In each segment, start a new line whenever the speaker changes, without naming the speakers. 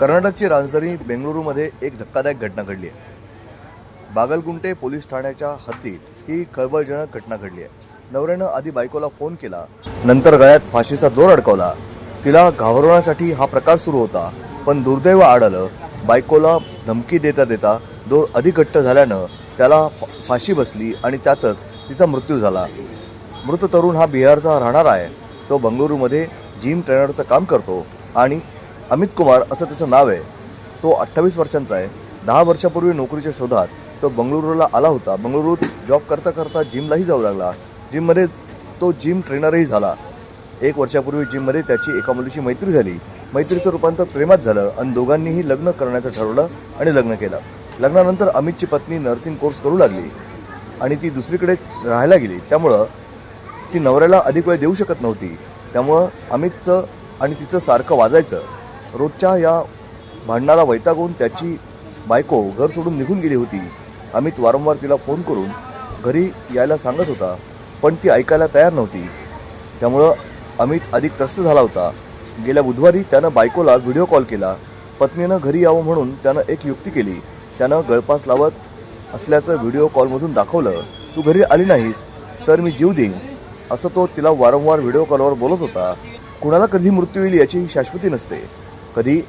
कर्नाटकची राजधानी बेंगळुरूमध्ये एक धक्कादायक घटना घडली आहे. बागलकुंटे पोलीस ठाण्याच्या हद्दीत ही खळबळजनक घटना घडली आहे. नवऱ्यानं आधी बायकोला फोन केला नंतर गळ्यात फाशीचा दोर अडकवला. तिला घाबरवण्यासाठी हा प्रकार सुरू होता पण दुर्दैव आढळलं बायकोला धमकी देता देता दोर अधिक घट्ट झाल्यानं त्याला फाशी बसली आणि त्यातच तिचा मृत्यू झाला. मृत तरुण हा बिहारचा राहणार आहे. तो बंगळुरूमध्ये जिम ट्रेनरचं काम करतो आणि अमित कुमार असं त्याचं नाव आहे. तो अठ्ठावीस वर्षांचा आहे. दहा वर्षापूर्वी नोकरीच्या शोधात तो बंगळुरूला आला होता. बंगळुरूत जॉब करता करता जिमलाही जाऊ लागला. जिममध्ये तो जिम ट्रेनरही झाला. एक वर्षापूर्वी जिममध्ये त्याची एका मुलीची मैत्री झाली. मैत्रीचं रूपांतर प्रेमात झालं आणि दोघांनीही लग्न करण्याचं ठरवलं आणि लग्न केलं. लग्नानंतर अमितची पत्नी नर्सिंग कोर्स करू लागली आणि ती दुसरीकडे राहायला गेली. त्यामुळं ती नवऱ्याला अधिक वेळ देऊ शकत नव्हती. त्यामुळं अमितचं आणि तिचं सारखं वाजायचं. रोजच्या या भांडणाला वैतागून त्याची बायको घर सोडून निघून गेली होती. अमित वारंवार तिला फोन करून घरी यायला सांगत होता पण ती ऐकायला तयार नव्हती. त्यामुळं अमित अधिक त्रस्त झाला होता. गेल्या बुधवारी त्यानं बायकोला व्हिडिओ कॉल केला. पत्नीनं घरी यावं म्हणून त्यानं एक युक्ती केली. त्यानं गळपास लावत असल्याचं व्हिडिओ कॉलमधून दाखवलं तू घरी आली नाहीस तर मी जीव देईन. असं तो तिला वारंवार व्हिडिओ कॉलवर बोलत होता. कुणाला कधी मृत्यू येईल याची शाश्वती नसते. कधी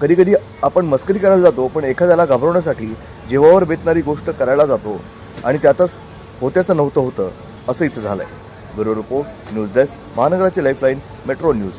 कधी कधी आपण मस्करी करायला जातो पण एखाद्याला घाबरवण्यासाठी जीवावर बेतणारी गोष्ट करायला जातो आणि त्यातच होत्याचं नव्हतं होतं असं इथं झालं आहे ब्युरो रिपोर्ट न्यूज डेस्क महानगराची लाईफलाईन मेट्रो न्यूज.